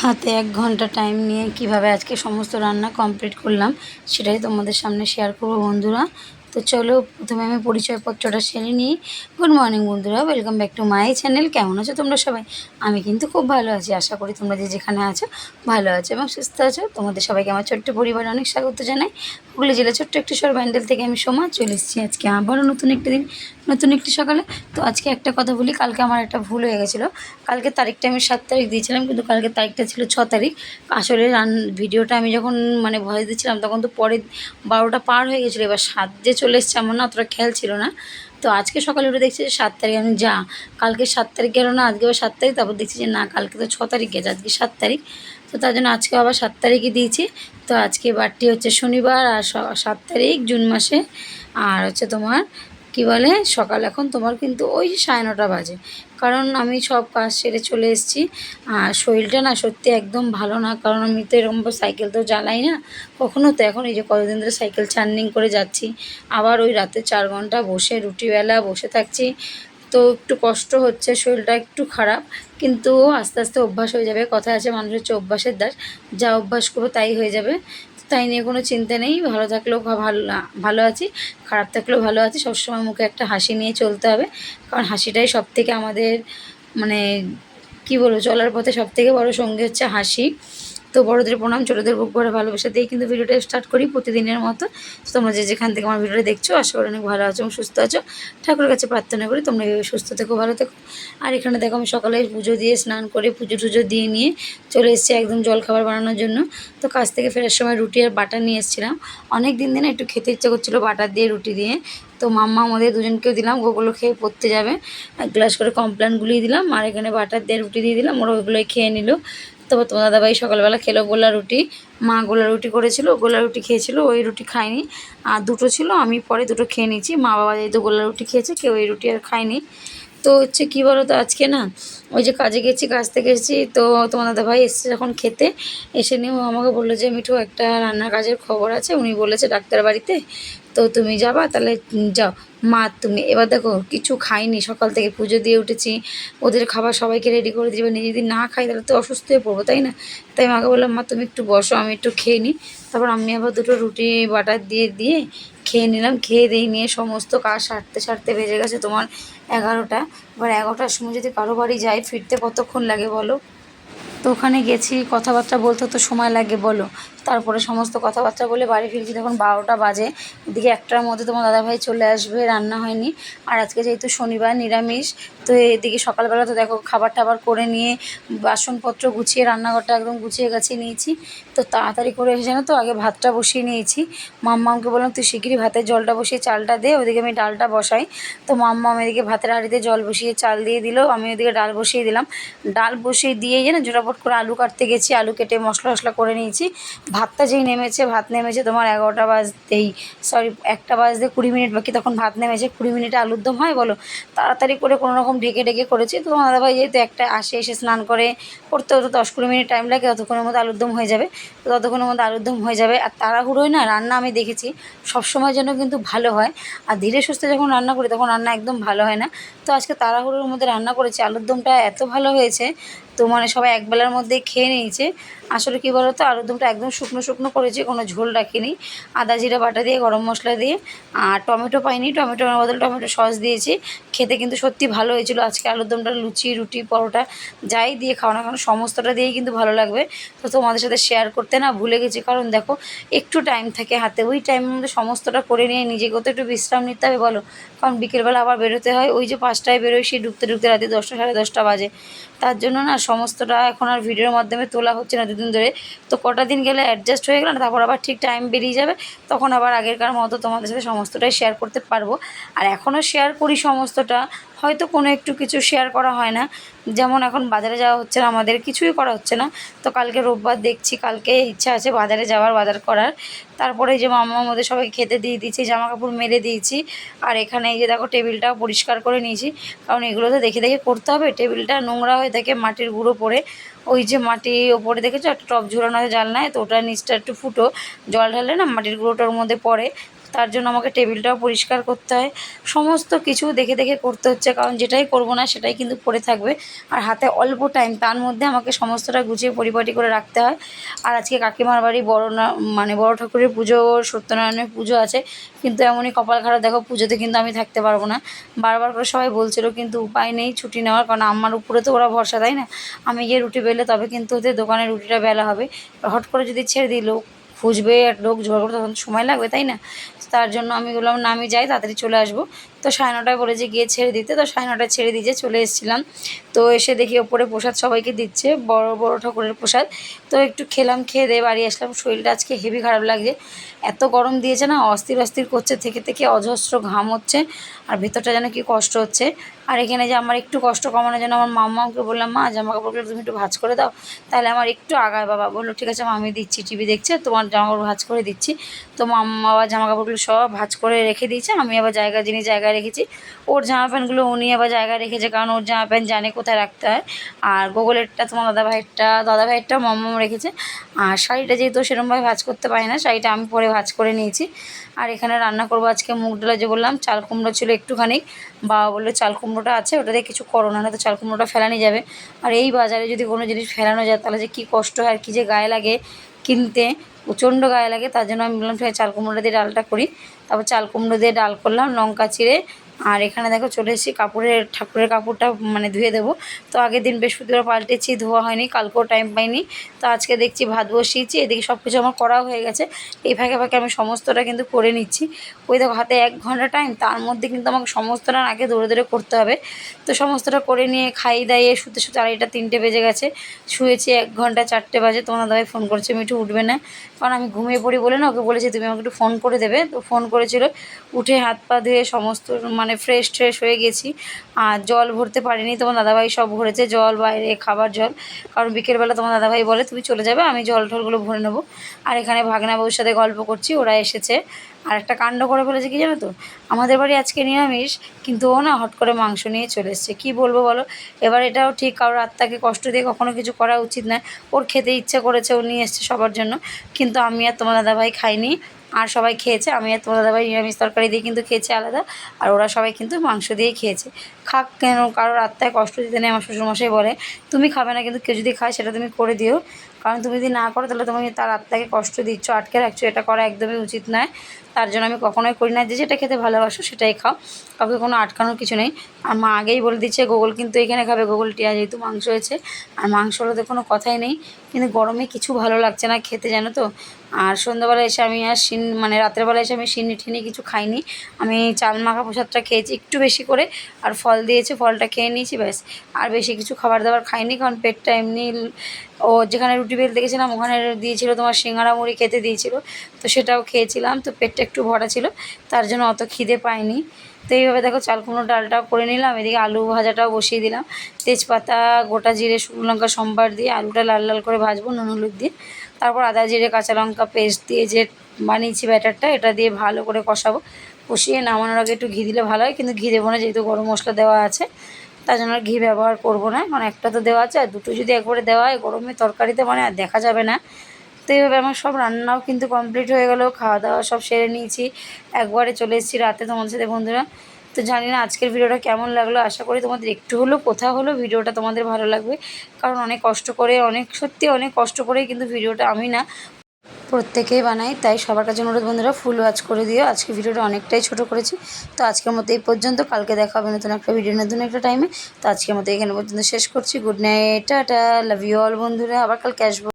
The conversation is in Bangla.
হাতে এক ঘণ্টা টাইম নিয়ে কীভাবে আজকে সমস্ত রান্না কমপ্লিট করলাম, সেটাই তোমাদের সামনে শেয়ার করব বন্ধুরা। তো চলো প্রথমে আমি পরিচয়পত্রটা সেরে নিই। গুড মর্নিং বন্ধুরা welcome back to my channel কেমন আছো তোমরা সবাই? আমি কিন্তু খুব ভালো আছি, আশা করি তোমরা যে যেখানে আছো ভালো আছো এবং সুস্থ আছো। তোমাদের সবাইকে আমার ছোট্ট পরিবারে অনেক স্বাগত জানাই। হুগলি জেলা ছোট্ট একটি সর ব্যান্ডেল থেকে আমি সোমা, চলে এসেছি আজকে আবারও নতুন একটি দিন, নতুন একটি সকালে। তো আজকে একটা কথা বলি, কালকে আমার একটা ভুল হয়ে গেছিল। কালকে তারিখটা আমি সাত তারিখ দিয়েছিলাম, কিন্তু কালকে তারিখটা ছিল ছ তারিখ। আসলে রান, ভিডিওটা আমি যখন মানে ভয়েস দিচ্ছিলাম, তখন তো পরে বারোটা পার হয়ে গেছিল, এবার সাত যে চলে এসছে, আমার না খেয়াল ছিল না। তো আজকে সকালে উঠে দেখছি যে সাত তারিখ আমি যা। কালকে সাত তারিখ গেল না, আজকে আবার সাত তারিখ, তারপর দেখছি যে না, কালকে তো ছ তারিখ গেছে, আজকে সাত তারিখ। তো তার জন্য আজকে আবার সাত তারিখই দিয়েছি। তো আজকে বারটি হচ্ছে শনিবার আর সাত তারিখ জুন মাসে। আর হচ্ছে তোমার কি বলে? সকাল এখন তোমার কিন্তু ওই সাড়ে নটা বাজে। কারণ আমি সব কাজ সেরে চলে এসেছি। আর শরীরটা না সত্যি একদম ভালো না। কারণ আমি তো এরকম সাইকেল তো চালাই না। কখনো তো এখন এই যে কতদিন ধরে সাইকেল চার্নিং করে যাচ্ছি। আবার ওই রাতে চার ঘণ্টা বসে রুটিবেলা বসে থাকছি। তো একটু কষ্ট হচ্ছে, শরীরটা একটু খারাপ। কিন্তু আস্তে আস্তে অভ্যাস হয়ে যাবে। কথা আছে মানুষ হচ্ছে অভ্যাসের দাস। যা অভ্যাস করব তাই হয়ে যাবে। তাই নিয়ে কোনো চিন্তা নেই। ভালো থাকলেও ভালো ভালো আছি। খারাপ থাকলেও ভালো আছি। সবসময় মুখে একটা হাসি নিয়ে চলতে হবে। কারণ হাসিটাই সব থেকে আমাদের মানে কি বলব, চলার পথে সব থেকে বড় সঙ্গী হচ্ছে হাসি। তো বড়দের প্রণাম, ছোটোদের বুক ভরে ভালোবাসা দিয়ে কিন্তু ভিডিওটা স্টার্ট করি প্রতিদিনের মতো। তোমরা যে যেখান থেকে আমার ভিডিওটা দেখছ, আশা করি অনেক ভালো আছো এবং সুস্থ আছো। ঠাকুরের কাছে প্রার্থনা করি তোমরা এইভাবে সুস্থ থেকো, ভালো থেকো। আর এখানে দেখো আমি সকালে পুজো দিয়ে স্নান করে পুজো টুজো দিয়ে নিয়ে চলে এসেছি একদম জল খাবার বানানোর জন্য। তো কাজ থেকে ফেরার সময় রুটি আর বাটার নিয়ে এসেছিলাম। অনেক দিন দিন একটু খেতে ইচ্ছে করছিল বাটার দিয়ে, রুটি দিয়ে। তো মাম্মা আমাদের দুজনকেও দিলাম, ওগুলো খেয়ে পড়তে যাবে। এক গ্লাস করে কমপ্লেন গুলিয়ে দিলাম, আর এখানে বাটার দিয়ে, রুটি দিয়ে দিলাম, ওরা ওগুলোই খেয়ে নিল। তারপর তোমার দাদাভাই সকালবেলা খেলো গোলা রুটি। মা গোলা রুটি করেছিল, গোলা রুটি খেয়েছিল, ওই রুটি খায়নি। আর দুটো ছিল, আমি পরে দুটো খেয়ে নিয়েছি। মা বাবা যেহেতু গোলা রুটি খেয়েছে, কেউ এই রুটি আর খায়নি। তো হচ্ছে কী বলো তো আজকে না ওই যে কাজে গেছি, কাজ থেকে এসেছি, তো তোমার দাদাভাই এসছে যখন খেতে, এসে নিয়ে আমাকে বলল যে, মিঠু, একটা রান্নার কাজের খবর আছে। উনি বলেছে ডাক্তার বাড়িতে, তো তুমি যাবা, তাহলে যাও। মা, তুমি এবার দেখো, কিছু খাইনি, সকাল থেকে পুজো দিয়ে উঠেছি, ওদের খাবার সবাইকে রেডি করে দিবে নিজে যদি না খাই, তাহলে তো অসুস্থ হয়ে পড়ব, তাই না? তাই মাকে বললাম, মা, তুমি একটু বসো, আমি একটু খেয়ে নিই তারপর আমি আবার দুটো রুটি বাটার দিয়ে দিয়ে খেয়ে নিলাম, খেয়ে দিয়ে নিয়ে সমস্ত কাজ সারতে সারতে বেজে গেছে তোমার এগারোটা। এবার এগারোটার সময় যদি কারও বাড়ি যাই, ফিরতে কতক্ষণ লাগে বলো? তো ওখানে গেছি, কথাবার্তা বলতে তো সময় লাগে, বলো। তারপরে সমস্ত কথাবার্তা বলে বাড়ি ফিরছি, তখন বারোটা বাজে। এদিকে একটার মধ্যে তোমার দাদাভাই চলে আসবে, রান্না হয়নি। আর আজকে যেহেতু শনিবার, নিরামিষ তো এদিকে সকালবেলা তো দেখো খাবার টাবার করে নিয়ে বাসনপত্র গুছিয়ে, রান্নাঘরটা একদম গুছিয়ে গাছিয়ে নিয়েছি। তো তাড়াতাড়ি করে এসে জানো তো, আগে ভাতটা বসিয়ে নিয়েছি। মাম্মামকে বললাম, তুই শিগগিরই ভাতের জলটা বসিয়ে চালটা দে, ওদিকে আমি ডালটা বসাই। তো মাম্মাম এদিকে ভাতের হাঁড়িতে জল বসিয়ে চাল দিয়ে দিল, আমি ওদিকে ডাল বসিয়ে দিলাম। ডাল বসিয়ে দিয়ে যেন ঝোটাপট করে আলু কাটতে গেছি, আলু কেটে মশলা মশলা করে নিয়েছি। ভাতটা যেই নেমেছে, ভাত নেমেছে তোমার এগারোটা বাজতেই সরি একটা বাজতে কুড়ি মিনিট বাকি, তখন ভাত নেমেছে, কুড়ি মিনিটে আলুর দম হয়, বলো? তাড়াতাড়ি করে কোনো রকম ঢেকে ঢেকে করেছি। তো তোমার দাদাভাই যেহেতু একটা আসে, এসে স্নান করে, করতে হতো দশ কুড়ি মিনিট টাইম লাগে, ততক্ষণের মধ্যে আলুর দম হয়ে যাবে। তো ততক্ষণের মধ্যে আলুর দম হয়ে যাবে। আর তাড়াহুড়োয় না রান্না আমি দেখেছি সবসময় যেন কিন্তু ভালো হয়। আর ধীরে সুস্থে যখন রান্না করি, তখন রান্না একদম ভালো হয় না। তো আজকে তাড়াহুড়োর মধ্যে রান্না করেছি আলুর দমটা এত ভালো হয়েছে তো মানে সবাই একবেলার মধ্যে খেয়ে নিয়েছে। আসলে কী বলো তো আলুর দমটা একদম শুকনো শুকনো করেছি, কোনো ঝোল রাখিনি। আদা, জিরা, বাটা দিয়ে, গরম মশলা দিয়ে, আর টমেটো পাইনি। টমেটোর বদল টমেটো সস দিয়েছি। খেতে কিন্তু সত্যি ভালো হয়েছিল। আজকে আলুর দমটা, লুচি, রুটি, পরোটা, যাই দিয়ে খাও না কারণ সমস্তটা দিয়েই কিন্তু ভালো লাগবে। তো তোমাদের সাথে শেয়ার করতে না ভুলে গেছি। কারণ দেখো, একটু টাইম থাকে হাতে। ওই টাইমের মধ্যে সমস্তটা করে নিয়ে নিজেকেও তো একটু বিশ্রাম নিতে হবে, বলো। কারণ বিকেলবেলা আবার বেরোতে হয়। ওই যে পাঁচটায় বেরোই সেই ঢুকতে ঢুকতে রাতে দশটা, সাড়ে দশটা বাজে। তার জন্য না সমস্তটা এখন আর ভিডিওর মাধ্যমে তোলা হচ্ছে না দুদিন ধরে। তো কটা দিন গেলে অ্যাডজাস্ট হয়ে গেল না, তারপর আবার ঠিক টাইম বেরিয়ে যাবে, তখন আবার আগেরকার মতো তোমাদের সাথে সমস্তটাই শেয়ার করতে পারব। আর এখনও শেয়ার করি সমস্তটা হয়তো কোনো একটু কিছু শেয়ার করা হয় না। যেমন এখন বাজারে যাওয়া হচ্ছে না, আমাদের কিছুই করা হচ্ছে না। তো কালকে রোববার দেখছি, কালকে ইচ্ছা আছে বাজারে যাওয়ার, বাজার করার। তারপরে যে মামা মধ্যে সবাই খেতে দিয়ে দিয়েছি জামা কাপড় মেরে দিয়েছি। আর এখানে এই যে দেখো টেবিলটাও পরিষ্কার করে নিয়েছি। কারণ এগুলো তো দেখে দেখে করতে হবে। টেবিলটা নোংরা হয়ে থাকে মাটির গুঁড়ো পড়ে ওই যে মাটি ওপরে দেখেছ? একটা টপ ঝুলানো আছে জানলায়। তো ওটার নিচটা একটু ফুটো। জল ঢালে না মাটির গুঁড়োটার মধ্যে পড়ে। তার জন্য আমাকে টেবিলটাও পরিষ্কার করতে হয়। সমস্ত কিছু দেখে দেখে করতে হচ্ছে, কারণ যেটাই করব না সেটাই কিন্তু পড়ে থাকবে। আর হাতে অল্প টাইম তার মধ্যে আমাকে সমস্তটা গুছিয়ে পরিপাটি করে রাখতে হয়। আর আজকে কাকিমার বাড়ি বড় না মানে বড় ঠাকুরের পুজো, সত্যনারায়ণের পুজো আছে। কিন্তু এমনই কপাল খারাপ, দেখো পুজোতে কিন্তু আমি থাকতে পারব না। বারবার করে সবাই বলছিল, কিন্তু উপায় নেই ছুটি নেওয়ার, কারণ আমার উপরে তো ওরা ভরসা দেয় না? আমি গিয়ে রুটি বেলে তবে কিন্তু ওদের দোকানে রুটিটা বেলা হবে। হট করে যদি ছেড়ে দিই খুঁজবে আর লোক জোগাড় করতে তখন সময় লাগবে, তাই না? তার জন্য আমি বললাম, না, আমি যাই, তাড়াতাড়ি চলে আসব। তো সাড়ে নটায় বলেছে গিয়ে ছেড়ে দিতে, তো সাড়ে নটায় ছেড়ে দিয়েছে চলে এসেছিলাম। তো এসে দেখি ওপরে প্রসাদ সবাইকে দিচ্ছে, বড় বড় ঠাকুরের প্রসাদ। তো একটু খেলাম, খেয়ে দিয়ে বাড়ি আসলাম। শরীরটা আজকে হেভি খারাপ লাগছে। এত গরম দিয়েছে না, অস্থির অস্থির করছে, থেকে থেকে অজস্র ঘাম হচ্ছে, আর ভেতরটা যেন কি কষ্ট হচ্ছে। আর এখানে যে আমার একটু কষ্ট কমানোর জন্য আমার মাম্মাকে বললাম, মা জামা কাপড়গুলো তুমি একটু ভাজ করে দাও, তাহলে আমার একটু আগায় বাবা। বলল, ঠিক আছে আমি দিচ্ছি, টিভি দেখছে, তোমার জামা কাপড় ভাজ করে দিচ্ছি। তো আবার জামা কাপড়গুলো সব ভাজ করে রেখে দিয়েছে, আমি আবার জায়গা, যিনি জায়গায় রেখেছি। ওর জামা প্যান্টগুলো উনি আবার জায়গায় রেখেছে কারণ ওর জামা প্যান্ট জানে কোথায় রাখতে হয়। আর গোগলেরটা, তোমার দাদা ভাইয়েরটা দাদা ভাইয়েরটা মাম্মাম রেখেছে। আর শাড়িটা যেহেতু সেরকমভাবে ভাজ করতে পারি না, শাড়িটা আমি পরে ভাজ করে নিয়েছি। আর এখানে রান্না করব আজকে মুগ ডালা, যে বললাম, চাল কুমড়ো ছিল একটুখানি। বাবা বলল, চাল কুমড়োটা আছে, ওটা দিয়ে কিছু করো না তো চাল কুমড়োটা ফেলানি যাবে। আর এই বাজারে যদি কোনো জিনিস ফেলানো যায়, তাহলে যে কী কষ্ট হয় আর কী যে গায়ে লাগে কিনতে। প্রচণ্ড গায়ে লাগে, তার জন্য আমি বললাম, ঠিক চাল কুমড়ো দিয়ে ডালটা করি। তারপর চাল কুমড়ো দিয়ে ডাল করলাম, লঙ্কা চিড়ে আর এখানে দেখো চলে এসেছি, কাপড়ের, ঠাকুরের কাপড়টা মানে ধুয়ে দেবো। তো আগের দিন বৃহস্পতিবার পাল্টেছি, ধোয়া হয়নি, কালকেও টাইম পাইনি। তো আজকে দেখছি ভাত বসিয়েছি, এদিকে সব কিছু আমার করাও হয়ে গেছে। এই ফাঁকে ফাঁকে আমি সমস্তটা কিন্তু করে নিচ্ছি। ওই দেখো হাতে এক ঘণ্টা টাইম তার মধ্যে কিন্তু আমাকে সমস্তটা আগে দৌড়ে দৌড়ে করতে হবে। তো সমস্তটা করে নিয়ে খাইয়ে দাইয়ে শুতে শুতে আড়াইটা, তিনটে বেজে গেছে। শুয়েছি এক ঘণ্টা, চারটে বাজে, তোমার দাদাই ফোন করছে মিঠু উঠবে না। কারণ আমি ঘুমিয়ে পড়ি বলে না, ওকে বলেছি তুমি আমাকে একটু ফোন করে দেবে। তো ফোন করেছিল, উঠে হাত পা ধুয়ে সমস্ত মানে ফ্রেশ ট্রেশ হয়ে গেছি। আর জল ভরতে পারিনি, তোমার দাদাভাই সব ভরেছে, জল, বাইরে খাবার জল। কারণ বিকেলবেলা তোমার দাদাভাই বলে, তুমি চলে যাবে, আমি জল টলগুলো ভরে নেব। আর এখানে ভাগনা বউর সাথে গল্প করছি, ওরা এসেছে। আর একটা কাণ্ড করে ফেলেছে কি জানো তো? আমাদের বাড়ি আজকে নিরামিষ, কিন্তু ও না হট করে মাংস নিয়ে চলে এসছে। কী বলব বলো? এবার এটাও ঠিক, কারোর আত্মাকে কষ্ট দিয়ে কখনো কিছু করা উচিত নয় ওর খেতে ইচ্ছা করেছে, ও নিয়ে এসছে সবার জন্য। কিন্তু আমি আর তোমার দাদাভাই খাইনি। আর সবাই খেয়েছে। আমি আর তোমার দাদাভাই নিরামিষ তরকারি দিয়ে কিন্তু খেয়েছে আলাদা। আর ওরা সবাই কিন্তু মাংস দিয়ে খেয়েছে। খাক কেন কারোর আত্মায় কষ্ট দিতে নেই, আমার শ্বশুরমশাই বলে, তুমি খাবে না কিন্তু কেউ যদি খায় সেটা তুমি করে দিও। কারণ তুমি যদি না করো, তাহলে তুমি তার আত্মাকে কষ্ট দিচ্ছ, আটকে রাখছো। এটা করা একদমই উচিত নয়। তার জন্য আমি কখনোই করি না। যে যেটা খেতে ভালোবাসো, সেটাই খাও। কাউকে কোনো আটকানোর কিছু নেই। আর মা আগেই বলে দিচ্ছে, গোগল কিন্তু এখানে খাবে। গোগল টিয়া যেহেতু মাংস হয়েছে, আর মাংস হলে তো কোনো কথাই নেই। কিন্তু গরমে কিছু ভালো লাগছে না খেতে, জানো তো? আর সন্ধ্যাবেলা এসে আমি আর সিন মানে রাত্রেবেলা এসে আমি সিন্নি টিনি কিছু খাইনি। আমি চাল মাখা প্রসাদটা খেয়েছি একটু বেশি করে, আর ফল দিয়েছে, ফলটা খেয়ে নিয়েছি, ব্যাস। আর বেশি কিছু খাবার দাবার খাইনি, কারণ পেটটা এমনি ও যেখানে রুটি বেল দেখেছিলাম, ওখানে দিয়েছিল তোমার সিঙ্গারা মুড়ি খেতে দিয়েছিল। তো সেটাও খেয়েছিলাম, তো পেটটা একটু ভরা ছিল, তার জন্য অত খিদে পাইনি। তো এইভাবে দেখো চাল কুমড়ো ডালটাও করে নিলাম, এদিকে আলু ভাজাটাও বসিয়ে দিলাম। তেজপাতা, গোটা জিরে, শুকনো লঙ্কা, সম্বার দিয়ে আলুটা লাল লাল করে ভাজবো, নুন হলুদ দিয়ে। তারপর আদা জিরে, কাঁচা লঙ্কা পেস্ট দিয়ে যে বানিয়েছি ব্যাটারটা, এটা দিয়ে ভালো করে কষাবো। কষিয়ে নামানোর আগে একটু ঘি দিলে ভালো হয়, কিন্তু ঘি দেবো না, যেহেতু গরম মশলা দেওয়া আছে। তার জন্য ঘি ব্যবহার করব না। মানে একটা তো দেওয়া আছে, আর দুটো যদি একবারে দেওয়া হয় গরমে তরকারিতে মানে আর দেখা যাবে না। তো এইভাবে আমার সব রান্নাও কিন্তু কমপ্লিট হয়ে গেলো খাওয়া দাওয়া সব সেরে নিয়েছি। একবারে চলে এসেছি রাতে তোমাদের সাথে বন্ধুরা। তো জানি না আজকের ভিডিওটা কেমন লাগল, আশা করি তোমাদের একটু হলেও কোথাও হলেও ভিডিওটা তোমাদের ভালো লাগবে। কারণ অনেক কষ্ট করে, অনেক সত্যি অনেক কষ্ট করেই কিন্তু ভিডিওটা আমি না প্রত্যেকেই বানাই, তাই সবার কাছে অনুরোধ বন্ধুরা ফুল ওয়াচ করে দিও। আজকে ভিডিওটা অনেকটাই ছোট করেছি, তো আজকের মতো এই পর্যন্ত। কালকে দেখা হবে নতুন একটা ভিডিও নতুন একটা টাইমে তো আজকের মতো এখানে পর্যন্ত শেষ করছি। গুড নাইট টাটা লাভ ইউ অল বন্ধুরা। আবার কালকে আসব।